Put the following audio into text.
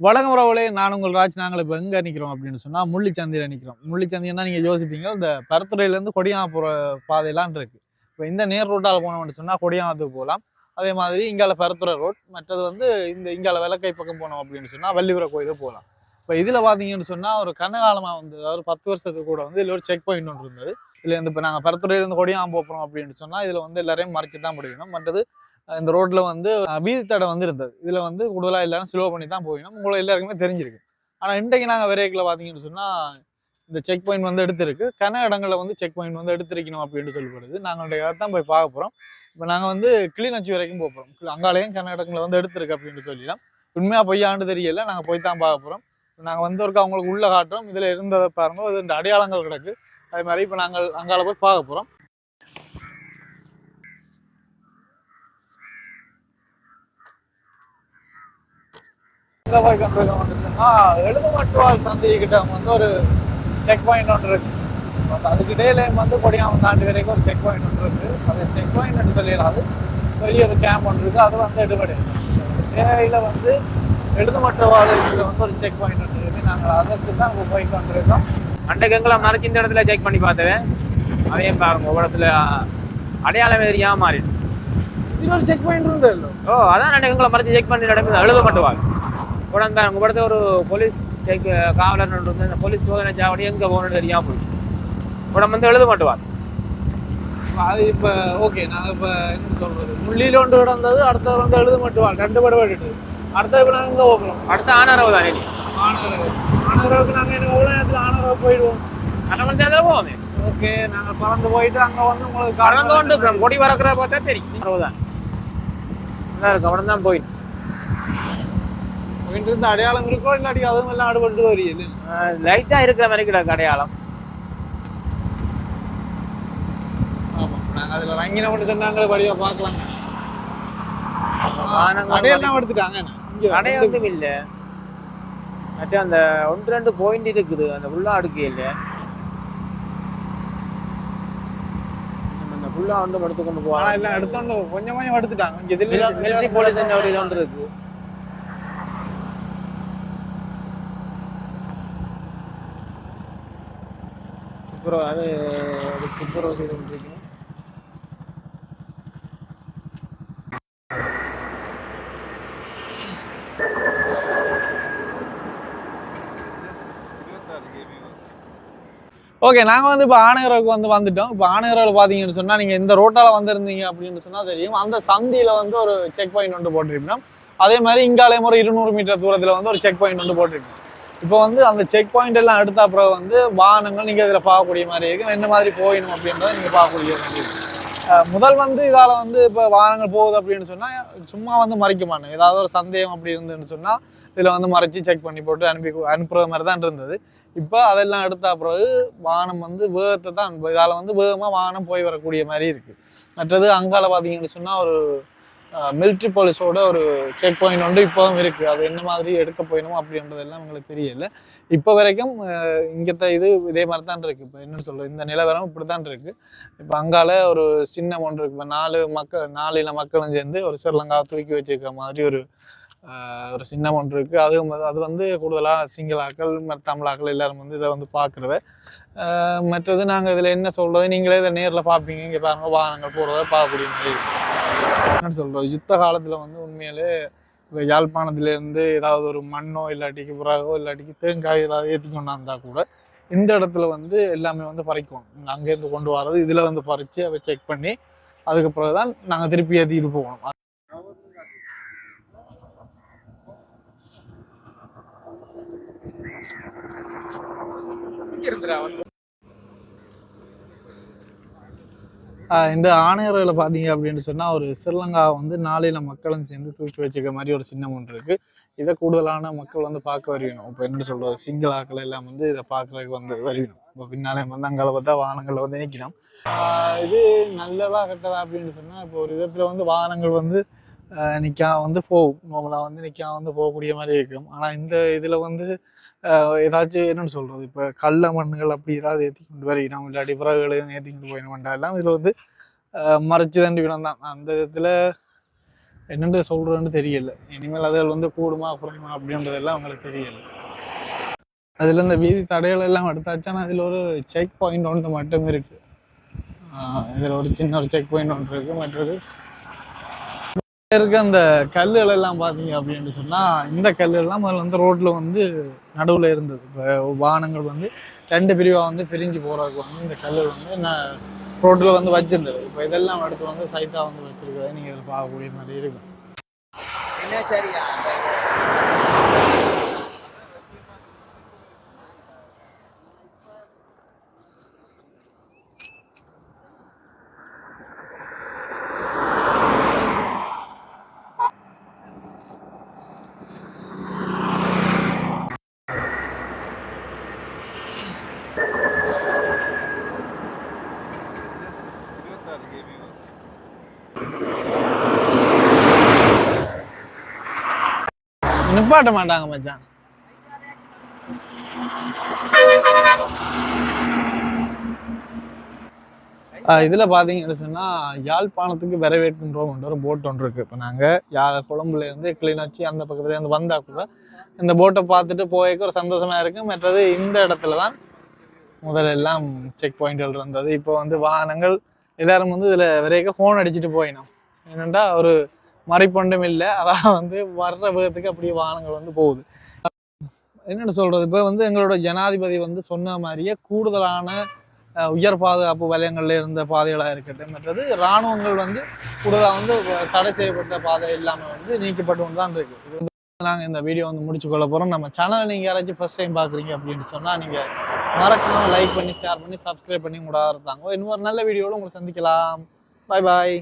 வழங்க உறவுகளே நான் உங்கள் ராஜ் நாங்கள் இப்போ எங்கே நிற்கிறோம் அப்படின்னு சொன்னால் முள்ளிச்சந்தையில் நிற்கிறோம் முள்ளிச்சந்தைன்னா நீங்கள் யோசிப்பீங்க இந்த பருத்துறையிலேருந்து கொடியாம போகிற பாதையெல்லாம் இருக்குது இப்போ இந்த நேர் ரோட்டால் போனோம்னு சொன்னால் கொடியாமத்துக்கு போகலாம் அதே மாதிரி இங்கால பருத்துறை ரோட் மற்றது வந்து இந்த இங்கால விளக்கை பக்கம் போனோம் அப்படின்னு சொன்னால் வள்ளிபுர கோயிலுக்கு போகலாம் இப்போ இதில் பார்த்தீங்கன்னு சொன்னால் ஒரு கனகாலமாக வந்து அதாவது பத்து வருஷத்துக்கு கூட வந்து இதில் ஒரு செக் பாயிண்ட் ஒன்று இருந்தது. இதில் வந்து இப்போ நாங்கள் பருத்துறையிலேருந்து கொடியாம போகிறோம் அப்படின்னு சொன்னால் இதில் வந்து எல்லாரையும் மறைச்சு தான் முடிக்கணும் மற்றது இந்த ரோட்ல வந்து வீதி தடை வந்து இருந்தது இதுல வந்து கூடுதலா எல்லாரும் ஸ்லோ பண்ணி தான் போயிடும் உங்களை எல்லாருக்குமே தெரிஞ்சிருக்கு. ஆனா இன்றைக்கு நாங்க விரைக்கில் பாத்தீங்கன்னு சொன்னா இந்த செக் பாயிண்ட் வந்து எடுத்திருக்கு. கன இடங்களில் வந்து செக் பாயிண்ட் வந்து எடுத்திருக்கணும் அப்படின்னு சொல்லப்படுது நாங்களுடைய தான் போய் பார்க்க போறோம். இப்போ நாங்க வந்து கிளிநொச்சி வரைக்கும் போக போறோம். அங்காலையும் கன இடங்களை வந்து எடுத்திருக்கு அப்படின்னு சொல்லிடலாம். உண்மையா பொய்யாண்டு தெரியல. நாங்க போய் தான் பார்க்க போறோம். நாங்க வந்து ஒருக்கா அவங்களுக்கு உள்ள காட்டுறோம். இதுல இருந்ததை பாருங்க. இது இந்த அடையாளங்கள் கிடக்கு. அதே மாதிரி இப்போ நாங்கள் அங்கால போய் பார்க்க போறோம். எங்க போய் கொண்டிருக்கோம் வந்துச்சுன்னா எழுதுமட்டுவால் சந்தை கிட்ட வந்து ஒரு செக் பாயிண்ட் ஒன்று இருக்கு. அதுக்கு இடையில வந்து கொடியாம தாண்டி வரைக்கும் ஒரு செக் பாயிண்ட் ஒன்று இருக்கு. அது செக் பாயிண்ட் சொல்லிடாது பெரிய ஒரு கேம்ப் ஒன்று இருக்கு. அது வந்து எடுபடி. தேவையில வந்து எழுதுமட்டுவால் இதுல வந்து ஒரு செக் பாயிண்ட் ஒன்று இருக்கு. நாங்கள் அதற்கு தான் இப்போ போய் கொண்டிருக்கோம். அன்றைக்கு எங்களை மறைச்சு இந்த இடத்துல செக் பண்ணி பார்த்தேன் அதையும் பாருங்க. ஒரு இடத்துல அடையாளம் தெரியாம மாறிடுச்சு. ஒரு செக் பாயிண்ட் இருந்தது இல்லை ஓ அதான் அன்றைக்கு எங்களை மறைச்சு செக் பண்ணி நடக்குது. எழுத உடனே ஒரு போலீஸ் செக் காவலர் இருந்து அந்த போலீஸ் சோதனை சாவடி எங்க போகணும்னு தெரியாம போயிடுச்சு. உடம்பு வந்து எழுத மாட்டுவாங்க அது இப்போ ஓகே நாங்கள் இப்போ என்ன சொல்றது? முள்ளியில் ஒன்று கிடந்தது அடுத்தது வந்து எழுதுமட்டுவால் ரெண்டு படம் எடுத்து. அடுத்தது இப்போ நாங்கள் இங்கே போகிறோம் அடுத்த ஆனாரவு தானே ஆனரவு. ஆனரவுக்கு நாங்கள் என்ன எவ்வளோ நேரத்தில் ஆனரவு போயிடுவோம். அரை மணி நேரத்தில் போவோமே. ஓகே நாங்கள் பறந்து போயிட்டு அங்கே வந்து உங்களுக்கு பறந்து கொண்டு கொடி பறக்கிற பார்த்தா தெரியும். நல்லா இருக்கு உடனே தான் போயிட்டு. இருந்த அடையாளம் இருக்கோ இல்லாட்டி அதுவும் எல்லாம் அடுபட்டு வரீங்க லைட்டா இருக்கிற மாதிரி கிடக்கு அடையாளம் ஆமாம் நாங்கள் அதில் ரங்கின மட்டும் சொன்னாங்களே வானங்கள் அடையெல்லாம் எடுத்துட்டாங்க கடை ஒன்றும் இல்லை மற்ற அந்த ஒன்று ரெண்டு பாயிண்ட் இருக்குது அந்த ஃபுல்லா அடுக்கு இல்லை நம்ம அந்த ஃபுல்லா ஒன்று எடுத்து கொண்டு ஆனால் போவாங்க எல்லாம் எடுத்தோன்னு கொஞ்சம் கொஞ்சம் எடுத்துட்டாங்க மிலிட்ரி போலீஸ் ஒரு இது ஒன்று இருக்கு துப்புரவு அது அது துப்புரவு செய்து கொண்டிருக்கணும் ஓகே நாங்கள் வந்து இப்போ ஆணையரவுக்கு வந்து வந்துட்டோம். இப்போ ஆணையரவில் பார்த்தீங்கன்னு சொன்னால் நீங்கள் இந்த ரோட்டால் வந்திருந்தீங்க அப்படின்னு சொன்னால் தெரியும். அந்த சந்தியில் வந்து ஒரு செக் பாயிண்ட் ஒன்று போட்டிருப்போம் அதே மாதிரி இங்காலே முறை இருநூறு மீட்டர் தூரத்தில் வந்து ஒரு செக் பாயிண்ட் ஒன்று போட்டிருப்போம் இப்போ வந்து அந்த செக் பாயிண்ட் எல்லாம் எடுத்த அப்புறம் வந்து வாகனங்கள் நீங்கள் இதில் பார்க்கக்கூடிய மாதிரி இருக்கும் என்ன மாதிரி போயிடும் அப்படின்றத நீங்கள் பார்க்கக்கூடிய மாதிரி முதல் வந்து இதால் வந்து இப்போ வாகனங்கள் போகுது அப்படின்னு சொன்னால் சும்மா வந்து மறைக்க மாட்டோம் ஏதாவது ஒரு சந்தேகம் அப்படி இருந்துன்னு சொன்னால் இதில் வந்து மறைச்சி செக் பண்ணி போட்டு அனுப்பி அனுப்புகிற மாதிரி தான் இருந்தது. இப்போ அதெல்லாம் எடுத்த பிறகு வாகனம் வந்து வேகத்தை தான் இதால் வந்து வேகமாக வாகனம் போய் வரக்கூடிய மாதிரி இருக்குது மற்றது அங்கால பார்த்தீங்கன்னு சொன்னால் ஒரு மிலிட்ரி போலீஸோட ஒரு செக் பாயிண்ட் ஒன்று இப்போவும் இருக்குது அது என்ன மாதிரி எடுக்க போயணுமோ அப்படின்றதெல்லாம் எங்களுக்கு தெரியல. இப்போ வரைக்கும் இங்கத்த இது இதே மாதிரி தான் இருக்குது இப்போ என்னென்னு சொல்றது இந்த நிலவரம் இப்படி தான் இருக்குது இப்போ அங்கால ஒரு சின்னம் ஒன்று இருக்கு. இப்போ நாலு மக்கள் நாலு இன மக்களும் சேர்ந்து ஒரு சிறுலங்காவை தூக்கி வச்சிருக்க மாதிரி ஒரு ஒரு சின்னம் ஒன்று இருக்குது அதுவும் வந்து- அது வந்து கூடுதலாக சிங்களாக்கள் தமிழாக்கள் எல்லோரும் வந்து இதை வந்து பார்க்குறவ மற்றது நாங்கள் இதில் என்ன சொல்கிறது நீங்களே இதை நேரில் பார்ப்பீங்க இங்கே பாருங்க வாகனங்கள் போகிறத பார்க்கக்கூடிய மாதிரி என்ன சொல்கிறோம் யுத்த காலத்தில் வந்து உண்மையிலே இப்போ யாழ்ப்பாணத்துலேருந்து ஏதாவது ஒரு மண்ணோ இல்லாட்டிக்கு புறாகோ இல்லாட்டிக்கு தேங்காய் ஏதாவது ஏற்றி கொண்டாந்தா கூட இந்த இடத்துல வந்து எல்லாமே வந்து பறிக்கும். அங்கேருந்து கொண்டு வர்றது இதில் வந்து பறித்து அதை செக் பண்ணி அதுக்கு பிறகு தான் நாங்கள் திருப்பி ஏற்றிட்டு போகணும். இந்த ஆணையர்களை பார்த்தீங்க அப்படின்னு சொன்னால் ஒரு ஸ்ரீலங்கா வந்து நாளையில மக்களும் சேர்ந்து தூக்கி வச்சுக்க மாதிரி ஒரு சின்னம் ஒன்று இருக்கு. இதை கூடுதலான மக்கள் வந்து பார்க்க வருவினோம். இப்போ என்ன சொல்றது சிங்களாக்கள் எல்லாம் வந்து இதை பார்க்கறதுக்கு வந்து வருவினோம். இப்போ பின்னாலே வந்து அங்கே பார்த்தா வாகனங்கள் வந்து நிற்கணும் இது நல்லதா கெட்டதா அப்படின்னு சொன்னால் இப்போ ஒரு விதத்தில் வந்து வாகனங்கள் வந்து நிக்கா வந்து போகும் நார்மலாக வந்து நிக்கா வந்து போகக்கூடிய மாதிரி இருக்கும். ஆனால் இந்த இதில் வந்து ஆஹ் ஏதாச்சும் என்னன்னு சொல்றது? இப்போ கல்ல மண்ணுகள் அப்படி ஏதாவது ஏற்றி கொண்டு நம்ம இல்லாட்டி பிறகுகள் ஏற்றி கொண்டு போயிட வேண்டாம். எல்லாம் இதில் வந்து மறைச்சி தண்டி வினம் தான். அந்த இதில் என்னென்று சொல்கிறேன்னு தெரியல. இனிமேல் அதுகள் வந்து கூடுமா குறையுமா அப்படின்றதெல்லாம் அவங்களுக்கு தெரியல. அதில் இந்த வீதி தடைகள் எல்லாம் எடுத்தாச்சுன்னா அதில் ஒரு செக் பாயிண்ட் ஒன்று மட்டும் இருக்குது இதில் ஒரு சின்ன ஒரு செக் பாயிண்ட் ஒன்று இருக்குது மற்றது இருக்க அந்த கல்லுகள் எல்லாம் பார்த்தீங்க அப்படின்னு சொன்னால் இந்த கல்லுலாம் முதல்ல வந்து ரோட்டில் வந்து நடுவில் இருந்தது. இப்போ வாகனங்கள் வந்து ரெண்டு பிரிவாக வந்து பிரிஞ்சு போகிறதுக்கு வந்து இந்த கல் வந்து நான் ரோட்டில் வந்து வச்சிருந்தது. இப்போ இதெல்லாம் எடுத்து வந்து சைட்டாக வந்து வச்சிருக்கிறத நீங்கள் இதில் பார்க்கக்கூடிய மாதிரி இருக்கும். என்ன சரியா? நிப்பாட்ட மாட்டாங்க மச்சான். ஆஹ் இதுல சொன்னால் யாழ்ப்பாணத்துக்கு வரவேற்கின்றோம் ஒரு போட் ஒன்று இருக்கு. இப்போ நாங்க யாழ் கொழம்புலேருந்து கிளிநொச்சி அந்த பக்கத்துல இருந்து வந்தா கூட இந்த போட்டை பார்த்துட்டு போய்க்க ஒரு சந்தோஷமா இருக்கும் மற்றது இந்த இடத்துல தான் முதல்ல எல்லாம் செக் பாயிண்ட்கள் இருந்தது. இப்போ வந்து வாகனங்கள் எல்லாரும் வந்து இதுல விரைக்க ஃபோன் அடிச்சுட்டு போயினோம். என்னென்னா ஒரு மறைப்பொண்டும் இல்லை. அதான் வந்து வர்ற வேகத்துக்கு அப்படியே வாகனங்கள் வந்து போகுது. என்னென்னு சொல்கிறது இப்போ வந்து எங்களோட ஜனாதிபதி வந்து சொன்ன மாதிரியே கூடுதலான உயர் பாதுகாப்பு வலயங்கள்ல இருந்த பாதைகளாக இருக்கட்டும். மற்றது இராணுவங்கள் வந்து கூடுதலாக வந்து தடை செய்யப்பட்ட பாதை இல்லாமல் வந்து நீக்கப்பட்டு கொண்டு தான் இருக்குது இது வந்து நாங்கள் இந்த வீடியோ வந்து முடிச்சு கொள்ள போகிறோம் நம்ம சேனலை நீங்கள் யாராச்சும் ஃபர்ஸ்ட் டைம் பார்க்குறீங்க அப்படின்னு சொன்னால் நீங்கள் மறக்காம லைக் பண்ணி ஷேர் பண்ணி சப்ஸ்கிரைப் பண்ணி கூட இருந்தாங்க இன்னொரு நல்ல வீடியோவில் உங்களை சந்திக்கலாம். பாய் பாய்